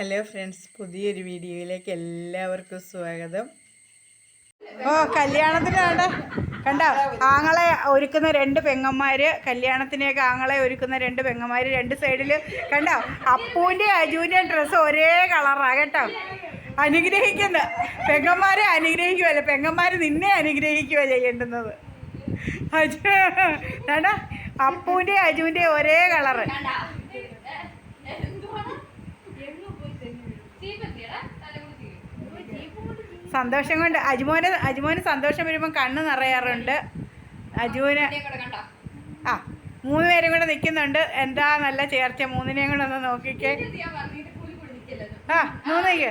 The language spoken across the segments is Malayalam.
ഹലോ ഫ്രണ്ട്സ് പുതിയൊരു വീഡിയോയിലേക്ക് എല്ലാവർക്കും സ്വാഗതം. ഓ കല്യാണത്തിന് കണ്ട കണ്ട? ആങ്ങളെ ഒരുക്കുന്ന രണ്ട് പെങ്ങന്മാര് കല്യാണത്തിനെയൊക്കെ ആങ്ങളെ ഒരുക്കുന്ന രണ്ട് പെങ്ങന്മാര് രണ്ട് സൈഡിൽ കണ്ടോ? അപ്പൂന്റെ അജുവിന്റെ ഡ്രസ്സ് ഒരേ കളറാണ് കേട്ടോ. അനുഗ്രഹിക്കുന്ന. പെങ്ങന്മാരെ അനുഗ്രഹിക്കുമല്ലോ പെങ്ങന്മാർ നിന്നെ അനുഗ്രഹിക്കുക ചെയ്യേണ്ടുന്നത്. അജു വേണ്ട. അപ്പൂന്റെ അജുവിന്റെ ഒരേ കളറ് സന്തോഷം കൊണ്ട് അജുമോന് അജുമോന് സന്തോഷം വരുമ്പോൾ കണ്ണ് നിറയാറുണ്ട്. അജുവിന് ആ മൂന്ന് പേരും കൂടെ നിൽക്കുന്നുണ്ട്. എന്താ നല്ല ചേർച്ച? മൂന്നിനെയും കൂടെ ഒന്ന് നോക്കിക്കേ. ആ മൂന്നേക്ക്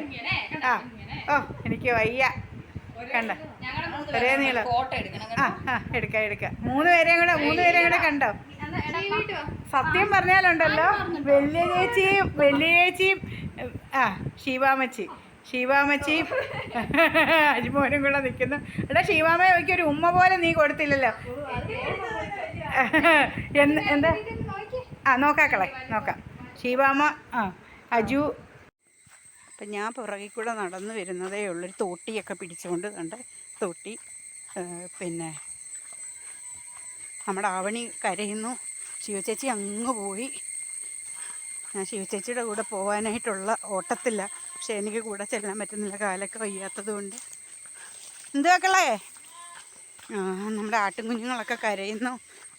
ആ ഓ എനിക്ക് വയ്യ. കണ്ട? ഒരേ നീളം. ആ ആ എടുക്ക എടുക്കാം. മൂന്ന് പേരെയും കൂടെ മൂന്ന് പേരെയും കൂടെ കണ്ടോ? സത്യം പറഞ്ഞാലുണ്ടല്ലോ. വലിയ ചേച്ചിയും വലിയ ചേച്ചിയും ആ ശിവാമച്ചി ശിവാമച്ചിയും അജിമോനും കൂടെ നിൽക്കുന്നു എടാ ശിവാമയ്ക്ക് ഒരു ഉമ്മ പോലെ നീ കൊടുത്തില്ലല്ലോ. എന്താ? ആ നോക്കാക്കളെ നോക്കാം. ശിവാമ ആ അജു. അപ്പം ഞാൻ പുറകിൽ കൂടെ നടന്നു വരുന്നതേ ഉള്ളൊരു തോട്ടിയൊക്കെ പിടിച്ചുകൊണ്ട് കണ്ട് തോട്ടി പിന്നെ നമ്മുടെ ആവണി കരയുന്നു. ശിവചേച്ചി അങ്ങ് പോയി. ഞാൻ ശിവചേച്ചിയുടെ കൂടെ പോകാനായിട്ടുള്ള ഓട്ടത്തില്ല പക്ഷെ എനിക്ക് കൂടെ ചെല്ലാൻ പറ്റുന്നില്ല. കാലൊക്കെ വയ്യാത്തത് കൊണ്ട് എന്തുവാക്കളേ നമ്മുടെ ആട്ടിൻകുഞ്ഞുങ്ങളൊക്കെ കരയുന്നു.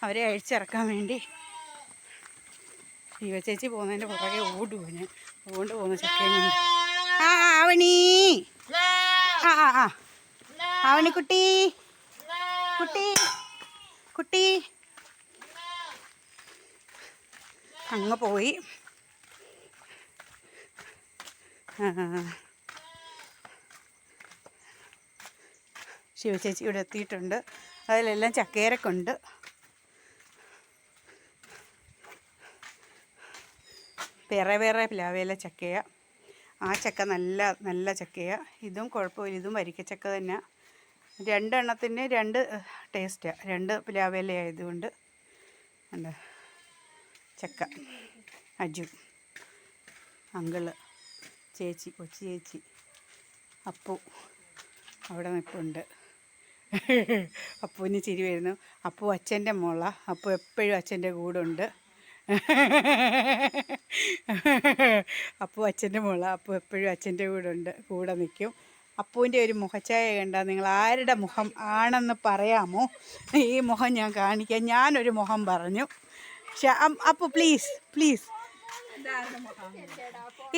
അവരെ അഴിച്ചിറക്കാൻ വേണ്ടി. ശിവചേച്ചി പോകുന്നതിന്റെ പുറകെ ഓടുക ഞാൻ? ഓണ്ട് പോകുന്ന ചക്കയും കൊണ്ട്. ആ ആവണി. ആ ആ ആ. ആവണി കുട്ടി. കുട്ടി. കുട്ടി. അങ്ങ് പോയി ആ. ശിവചേച്ചി ഇവിടെ എത്തിയിട്ടുണ്ട്. അതിലെല്ലാം ചക്കേരക്കുണ്ട്. വേറെ വേറെ പ്ലാവേല ചക്കയ. ആ ചക്ക നല്ല നല്ല ചക്കയ. ഇതും കുഴപ്പമില്ല. ഇതും വരിക്കച്ചക്ക തന്നെ രണ്ടെണ്ണത്തിന് രണ്ട് ടേസ്റ്റാണ് രണ്ട് പ്ലാവേല ആയതുകൊണ്ട്. ഉണ്ട് ചക്ക. അജു. അങ്കിൾ. ചേച്ചി കൊച്ചു ചേച്ചി. അപ്പു അവിടെ നിൽപ്പുണ്ട് അപ്പുവിന് ചിരി വരുന്നു. അപ്പു അച്ഛന്റെ മോള. അപ്പു എപ്പോഴും അച്ഛന്റെ കൂടെ ഉണ്ട് അപ്പു അച്ഛന്റെ മോള. അപ്പു എപ്പോഴും അച്ഛന്റെ കൂടെ ഉണ്ട് കൂടെ നിൽക്കും. അപ്പുവിന്റെ ഒരു മുഖച്ഛായ കണ്ടാൽ നിങ്ങൾ ആരുടെ മുഖം ആണെന്ന് പറയാമോ? ഈ മുഖം ഞാൻ കാണിക്കാം. ഞാനൊരു മുഖം പറഞ്ഞു. പക്ഷെ അപ്പു പ്ലീസ് പ്ലീസ്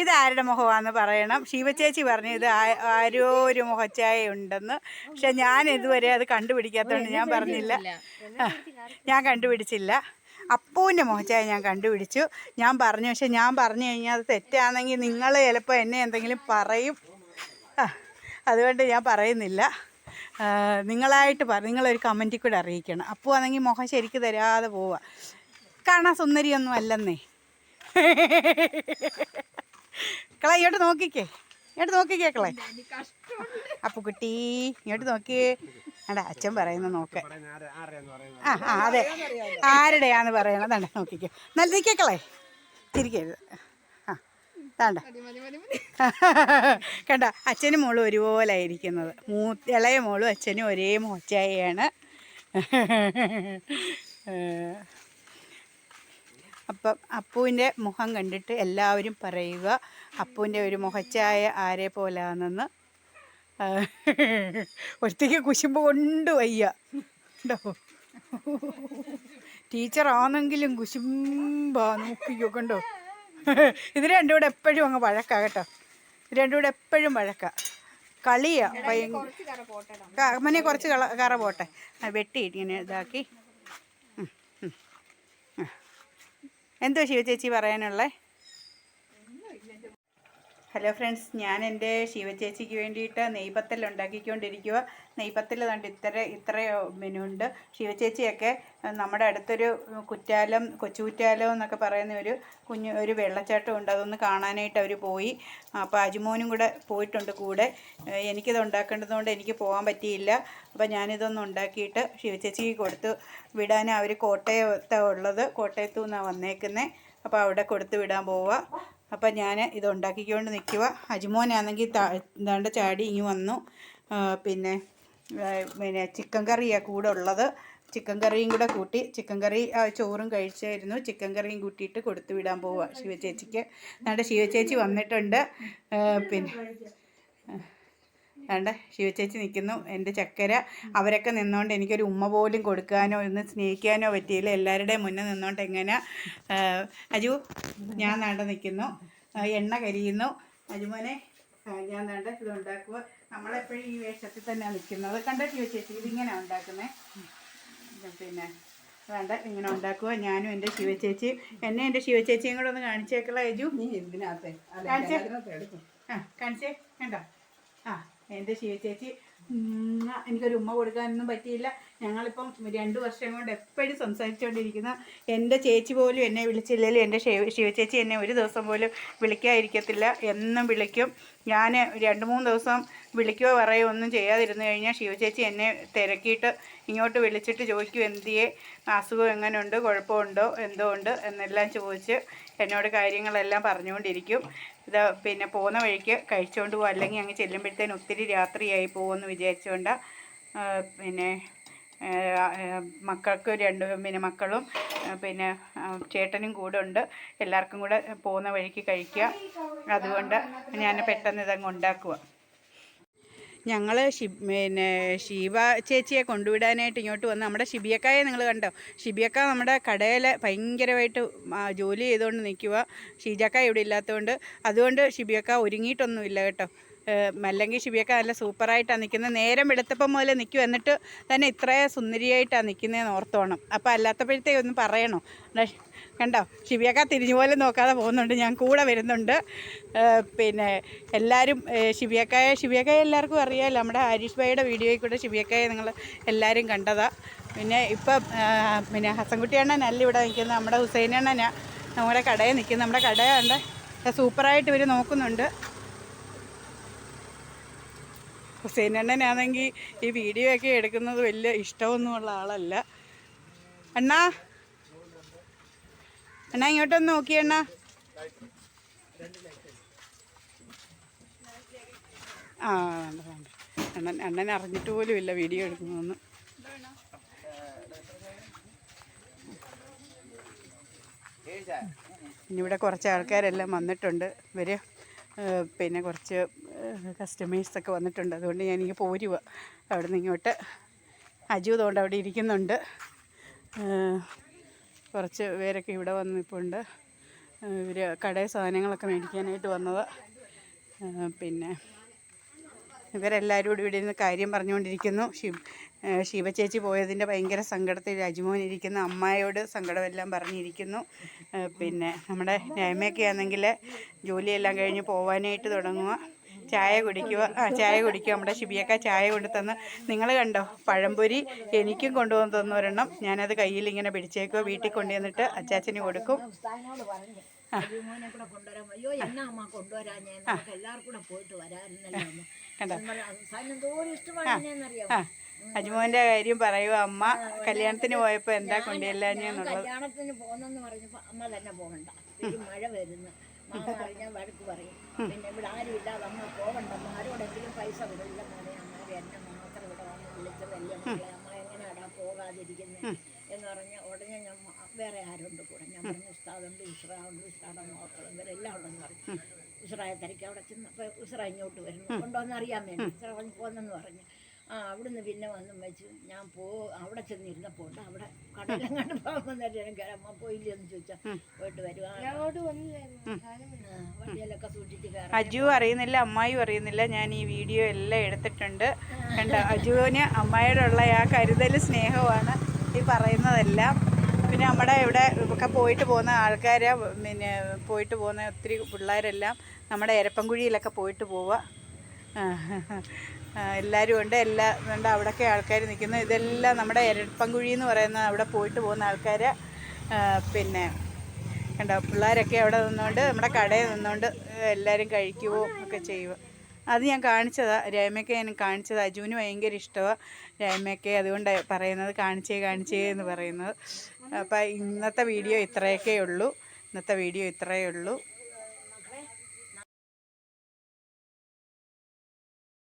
ഇതാരുടെ മുഖമാണെന്ന് പറയണം. ശിവചേച്ചി പറഞ്ഞു ഇത് ആരോ ഒരു മുഖച്ചായ ഉണ്ടെന്ന് പക്ഷെ ഞാൻ ഇതുവരെ അത് കണ്ടുപിടിക്കാത്തതുകൊണ്ട് ഞാൻ പറഞ്ഞില്ല. ഞാൻ കണ്ടുപിടിച്ചില്ല. അപ്പൂവിന്റെ മുഖച്ചായ ഞാൻ കണ്ടുപിടിച്ചു. ഞാൻ പറഞ്ഞു പക്ഷെ ഞാൻ പറഞ്ഞു കഴിഞ്ഞാൽ അത് തെറ്റാണെങ്കിൽ നിങ്ങൾ ചിലപ്പോൾ എന്നെ എന്തെങ്കിലും പറയും. അതുകൊണ്ട് ഞാൻ പറയുന്നില്ല. നിങ്ങളായിട്ട് പറ നിങ്ങളൊരു കമന്റിൽ കൂടെ അറിയിക്കണം. അപ്പോൾ ആണെങ്കിൽ മുഖം ശരിക്ക് തരാതെ പോവുക കാണാൻ സുന്ദരിയൊന്നും അല്ലെന്നേ. കള ഇങ്ങോട്ട് നോക്കിക്കേ. ഇങ്ങോട്ട് നോക്കിക്കേ കളെ അപ്പു കുട്ടി ഇങ്ങോട്ട് നോക്കിയേ അടാ അച്ഛൻ പറയുന്ന നോക്ക്. ആ അതെ. ആരുടെയാന്ന് പറയണം അതാണ്ട നോക്കിക്കോ. നല്ല നിൽക്കേക്കളെ ചിരിക്കരുത് ആ കണ്ട? അച്ഛനും മോളും ഒരുപോലെ ഇരിക്കുന്നത് മൂ ഇളയ മോളും അച്ഛനും ഒരേ മോച്ചായാണ്. അപ്പം അപ്പുവിന്റെ മുഖം കണ്ടിട്ട് എല്ലാവരും പറയുക അപ്പുവിന്റെ ഒരു മുഖച്ചായ ആരെ പോലാണെന്ന്. ഒറ്റയ്ക്ക് കുശുമ്പ് കൊണ്ട് വയ്യ. ഉണ്ടോ ടീച്ചറാണെങ്കിലും കുശുമ്പാ നോക്കിക്കോ കണ്ടോ? ഇത് രണ്ടും കൂടെ എപ്പോഴും അങ്ങ് വഴക്കാ കേട്ടോ. രണ്ടും കൂടെ എപ്പോഴും വഴക്കാ. കളിയാ ഭയങ്കര അമ്മനെ കുറച്ച് കറ പോട്ടെ. വെട്ടി ഇങ്ങനെ ഇതാക്കി. ആ. എന്തോ ശിവ ചേച്ചി പറയാനുള്ളേ? ഹലോ ഫ്രണ്ട്സ് ഞാൻ എന്റെ ശിവചേച്ചിക്ക് വേണ്ടിയിട്ട് നെയ്പത്തൽ ഉണ്ടാക്കിക്കൊണ്ടിരിക്കുക നെയ്പത്തൽ കണ്ട് ഇത്ര ഇത്ര മെനുണ്ട് ശിവചേച്ചിയൊക്കെ നമ്മുടെ അടുത്തൊരു കുറ്റാലം കൊച്ചുകുറ്റാലം എന്നൊക്കെ പറയുന്ന ഒരു കുഞ്ഞു ഒരു വെള്ളച്ചാട്ടം ഉണ്ട്. അതൊന്ന് കാണാനായിട്ട് അവർ പോയി. അപ്പോൾ അജുമോനും കൂടെ പോയിട്ടുണ്ട് കൂടെ. എനിക്കിത് ഉണ്ടാക്കേണ്ടതുകൊണ്ട് എനിക്ക് പോകാൻ പറ്റിയില്ല. അപ്പോൾ ഞാനിതൊന്ന് ഉണ്ടാക്കിയിട്ട് ശിവചേച്ചിക്ക് കൊടുത്തു വിടാൻ അവർ കോട്ടയത്താണ് ഉള്ളത്. കോട്ടയത്തു നിന്നാണ് വന്നേക്കുന്നത് അപ്പോൾ അവിടെ കൊടുത്തു വിടാൻ പോവുക അപ്പം ഞാൻ ഇത് ഉണ്ടാക്കിക്കൊണ്ട് നിൽക്കുക അജിമോനാണെങ്കിൽ താണ്ട് ചാടി ഇങ്ങ് വന്നു. പിന്നെ പിന്നെ ചിക്കൻ കറിയാണ് കൂടെ ഉള്ളത്. ചിക്കൻ കറിയും കൂടെ കൂട്ടി. ചിക്കൻ കറി ചോറും കഴിച്ചായിരുന്നു. ചിക്കൻ കറിയും കൂട്ടിയിട്ട് കൊടുത്തു വിടാൻ പോവുക ശിവചേച്ചിക്ക്. നമ്മുടെ ശിവചേച്ചി വന്നിട്ടുണ്ട്. പിന്നെ വേണ്ട ശിവചേച്ചി നിൽക്കുന്നു. എന്റെ ചക്കര. അവരൊക്കെ നിന്നുകൊണ്ട് എനിക്കൊരു ഉമ്മ പോലും കൊടുക്കാനോ ഒന്ന് സ്നേഹിക്കാനോ പറ്റിയില്ല. എല്ലാവരുടെയും മുന്നേ നിന്നുകൊണ്ട് എങ്ങനെ? അജു ഞാൻ നാണ്ട നിൽക്കുന്നു. എണ്ണ കരിയുന്നു. അജുമോനെ ഞാൻ നാണ്ട ഇത് ഉണ്ടാക്കുക നമ്മളെപ്പോഴും ഈ വേഷത്തിൽ തന്നെയാണ് നിൽക്കുന്നത്. കണ്ട ശിവചേച്ചി ഇതിങ്ങനെ ഉണ്ടാക്കുന്നത് പിന്നെ വേണ്ട ഇങ്ങനെ ഉണ്ടാക്കുക ഞാനും എന്റെ ശിവചേച്ചി എന്നെ എന്റെ ശിവചേച്ചിയും കൂടെ ഒന്ന് കാണിച്ചേക്കള അജു. നീ എന്തിനകത്തെ കാണിച്ചേ. ആ കാണിച്ചേ. കണ്ടോ? ആ. എന്റെ ശിവചേച്ചി. എനിക്കൊരു ഉമ്മ കൊടുക്കാനൊന്നും പറ്റിയില്ല. ഞങ്ങളിപ്പം രണ്ട് വർഷം കൊണ്ട് എപ്പോഴും സംസാരിച്ചുകൊണ്ടിരിക്കുന്ന. എന്റെ ചേച്ചി പോലും എന്നെ വിളിച്ചില്ലെങ്കിലും എന്റെ ശിവ ശിവചേച്ചി എന്നെ ഒരു ദിവസം പോലും വിളിക്കാതിരിക്കത്തില്ല. എന്നും വിളിക്കും. ഞാൻ രണ്ട് മൂന്ന് ദിവസം വിളിക്കുകയോ പറയുകയോ ഒന്നും ചെയ്യാതിരുന്നു കഴിഞ്ഞാൽ ശിവചേച്ചി എന്നെ തിരക്കിയിട്ട് ഇങ്ങോട്ട് വിളിച്ചിട്ട് ചോദിക്കും എന്തിയെ? അസുഖം എങ്ങനെയുണ്ട് കുഴപ്പമുണ്ടോ? എന്തോ ഉണ്ട്? എന്നെല്ലാം ചോദിച്ച് എന്നോട് കാര്യങ്ങളെല്ലാം പറഞ്ഞുകൊണ്ടിരിക്കും. ഇത് പിന്നെ പോകുന്ന വഴിക്ക് കഴിച്ചുകൊണ്ട് പോകും അല്ലെങ്കിൽ അങ്ങ് ചെല്ലുമ്പോഴത്തേന് ഒത്തിരി രാത്രിയായി പോകുമെന്ന് വിചാരിച്ചുകൊണ്ട് പിന്നെ മക്കൾക്ക് രണ്ട് പിന്നെ മക്കളും പിന്നെ ചേട്ടനും കൂടെ ഉണ്ട്. എല്ലാവർക്കും കൂടെ പോകുന്ന വഴിക്ക് കഴിക്കുക. അതുകൊണ്ട് ഞാൻ പെട്ടെന്ന് ഇതങ്ങ് ഉണ്ടാക്കുക ഞങ്ങൾ ഷി പിന്നെ ഷീബ ചേച്ചിയെ കൊണ്ടുവിടാനായിട്ട് ഇങ്ങോട്ട് വന്ന് നമ്മുടെ ഷിബിയക്കായെ നിങ്ങൾ കണ്ടോ? ഷിബിയക്ക നമ്മുടെ കടയിൽ ഭയങ്കരമായിട്ട് ജോലി ചെയ്തുകൊണ്ട് നിൽക്കുക ഷീജക്ക ഇവിടെ ഇല്ലാത്തതുകൊണ്ട് അതുകൊണ്ട് ഷിബിയക്ക ഒരുങ്ങിയിട്ടൊന്നുമില്ല കേട്ടോ. അല്ലെങ്കിൽ ഷിബിയൊക്കെ നല്ല സൂപ്പറായിട്ടാണ് നിൽക്കുന്നത്. നേരം വെളുത്തപ്പം മുതൽ നിൽക്കും. എന്നിട്ട് തന്നെ ഇത്രയും സുന്ദരിയായിട്ടാണ് നിൽക്കുന്നതെന്ന് ഓർത്തോണം. അപ്പോൾ അല്ലാത്തപ്പോഴത്തേക്ക് ഒന്ന് പറയണോ? കണ്ടോ? ഷിബിയൊക്കെ തിരിഞ്ഞു പോലെ നോക്കാതെ പോകുന്നുണ്ട്. ഞാൻ കൂടെ വരുന്നുണ്ട്. പിന്നെ എല്ലാവരും ശിവിയക്കായ ഷിബിയക്കായ എല്ലാവർക്കും അറിയാമല്ലോ നമ്മുടെ ഹരീഷ് ഭായിയുടെ വീഡിയോയിൽ കൂടെ ഷിബിയക്കായ നിങ്ങൾ എല്ലാവരും കണ്ടതാണ് പിന്നെ ഇപ്പം പിന്നെ ഹസൻകുട്ടി അണ്ണൻ അല്ല ഇവിടെ നിൽക്കുന്നത്. നമ്മുടെ ഹുസൈൻ അണ്ണനാ. നമ്മുടെ കടയിൽ നിൽക്കുന്നത്. നമ്മുടെ കട സൂപ്പറായിട്ട് ഇവർ നോക്കുന്നുണ്ട്. ഹുസൈൻ അണ്ണനാണെങ്കിൽ ഈ വീഡിയോ ഒക്കെ എടുക്കുന്നത് വലിയ ഇഷ്ടമൊന്നുമുള്ള ആളല്ല. അണ്ണാ. അണ്ണാ ഇങ്ങോട്ടൊന്ന് നോക്കി അണ്ണാ. ആ വേണ്ട വേണ്ട അണ്ണൻ അണ്ണൻ അറിഞ്ഞിട്ട് പോലും ഇല്ല വീഡിയോ എടുക്കുന്നതെന്ന്. ഇവിടെ കുറച്ച് ആൾക്കാരെല്ലാം വന്നിട്ടുണ്ട്. ഇവർ പിന്നെ കുറച്ച് കസ്റ്റമേഴ്സൊക്കെ വന്നിട്ടുണ്ട്. അതുകൊണ്ട് ഞാൻ ഞാനിങ്ങനെ പോരുക അവിടെ നിന്ന് ഇങ്ങോട്ട്. അജു അതുകൊണ്ട് അവിടെ ഇരിക്കുന്നുണ്ട്. കുറച്ച് പേരൊക്കെ ഇവിടെ വന്ന് ഇപ്പോൾ ഉണ്ട് ഇവർ കടയിൽ സാധനങ്ങളൊക്കെ മേടിക്കാനായിട്ട് വന്നത്. പിന്നെ ഇവരെല്ലാവരും കൂടി ഇവിടെ ഇരുന്ന് കാര്യം പറഞ്ഞുകൊണ്ടിരിക്കുന്നു. ശിവ ശിവചേച്ചി ശിവ ചേച്ചി പോയതിന്റെ ഭയങ്കര സങ്കടത്തിൽ രാജ്മോഹൻ ഇരിക്കുന്ന. അമ്മായോട് സങ്കടമെല്ലാം പറഞ്ഞിരിക്കുന്നു. പിന്നെ നമ്മുടെ രമയൊക്കെ ആണെങ്കിൽ ജോലിയെല്ലാം കഴിഞ്ഞ് പോവാനായിട്ട് തുടങ്ങുക ചായ കുടിക്കുക. ആ ചായ കുടിക്കുക. നമ്മുടെ ശിബിയൊക്കെ ചായ കൊണ്ടു തന്ന്. നിങ്ങൾ കണ്ടോ? പഴംപൊരി എനിക്കും കൊണ്ടുവന്ന് തന്നൊരെണ്ണം. ഞാനത് കയ്യിൽ ഇങ്ങനെ പിടിച്ചേക്കുക വീട്ടിൽ കൊണ്ടുവന്നിട്ട് അച്ചാച്ചന് കൊടുക്കും. അയ്യോനെ കൂടെ കൊണ്ടുവരാൻ അയ്യോ എന്നാ അമ്മ കൊണ്ടുവരാൻ ഞാൻ നമുക്ക് എല്ലാവർക്കും കൂടെ പോയിട്ട് വരാറുന്നല്ലോ അമ്മ? ഉസ്താദിന് എന്തോരം ഇഷ്ടമാണ് എന്നറിയാം ആ കാര്യം പറയൂ അമ്മ. കല്യാണത്തിന് പോയപ്പോ എന്താ കൊണ്ടുവല്ലാന്ന് കല്യാണത്തിന് പോന്നെന്ന് പറഞ്ഞപ്പോ അമ്മ തന്നെ പോകണ്ട. മഴ വരുന്നു. മാമ അറിഞ്ഞാൽ വഴക്ക് പറയും. പിന്നെ ഇവിടെ ആരും ഇല്ലാതെ അമ്മ പോകണ്ടമ്മ. ആരോടെങ്കിലും പൈസ വിടില്ല മോനെ. അമ്മ എന്നെ മാത്രം ഇവിടെ വന്ന് വിളിച്ചതല്ലേ അമ്മ എങ്ങനെയാടാ പോകാതിരിക്കുന്നത് എന്ന് പറഞ്ഞ ഉടനെ ഞാൻ വേറെ ആരുണ്ട് കൂടെ? ഞാൻ പറഞ്ഞു ഉസ്താദുണ്ട് ഉസ്രാവുണ്ട് ഉസ്താദം നോക്കണം ഇവരെല്ലാം ഉണ്ടെന്ന് പറഞ്ഞു. ഉസ്രായ തിരക്കി അവിടെ ചെന്നപ്പോൾ ഉസ്ര ഇങ്ങോട്ട് വരുന്നു. കൊണ്ടുവന്ന് അറിയാൻ വേണ്ടി. ഉസ്ര പറഞ്ഞു പോന്നെന്ന് പറഞ്ഞു. ആ അവിടുന്ന് പിന്നെ വന്നും വെച്ച് ഞാൻ പോ അവിടെ ചെന്നിരുന്നപ്പോൾ ഉണ്ട്? അവിടെ കണ്ട് പോകുമ്പോൾ നേരം അമ്മ പോയില്ലെന്ന് ചോദിച്ചാൽ പോയിട്ട് വരുവാ. വണ്ടിയിലൊക്കെ സൂക്ഷിച്ച് കയറാം അജു അറിയുന്നില്ല അമ്മായും അറിയുന്നില്ല. ഞാൻ ഈ വീഡിയോ എല്ലാം എടുത്തിട്ടുണ്ട്. കണ്ട? അജുവിന് അമ്മായോടുള്ള ആ കരുതൽ സ്നേഹമാണ് ഈ പറയുന്നതെല്ലാം. പിന്നെ നമ്മുടെ ഇവിടെ ഒക്കെ പോയിട്ട് പോകുന്ന ആൾക്കാർ പിന്നെ പോയിട്ട് പോകുന്ന ഒത്തിരി പിള്ളേരെല്ലാം നമ്മുടെ എരപ്പൻകുഴിയിലൊക്കെ പോയിട്ട് പോവുക എല്ലാവരും ഉണ്ട്. എല്ലാ ഉണ്ട് അവിടെയൊക്കെ ആൾക്കാർ നിൽക്കുന്നു ഇതെല്ലാം നമ്മുടെ എരപ്പൻകുഴി എന്ന് പറയുന്ന അവിടെ പോയിട്ട് പോകുന്ന ആൾക്കാർ പിന്നെ കണ്ടോ പിള്ളേരൊക്കെ അവിടെ നിന്നുകൊണ്ട് നമ്മുടെ കടയിൽ നിന്നുകൊണ്ട് എല്ലാവരും കഴിക്കുകയും ഒക്കെ ചെയ്യുക അത് ഞാൻ കാണിച്ചതാണ് രമയ്ക്ക് ഞാൻ കാണിച്ചത്. അജുവിന് ഭയങ്കര ഇഷ്ടമാണ് രമയ്ക്ക്. അതുകൊണ്ട് പറയുന്നത് കാണിച്ചേ കാണിച്ചേ എന്ന് പറയുന്നത്. അപ്പം ഇന്നത്തെ വീഡിയോ ഇത്രയൊക്കെ ഉള്ളൂ. ഇന്നത്തെ വീഡിയോ ഇത്രയേ ഉള്ളൂ.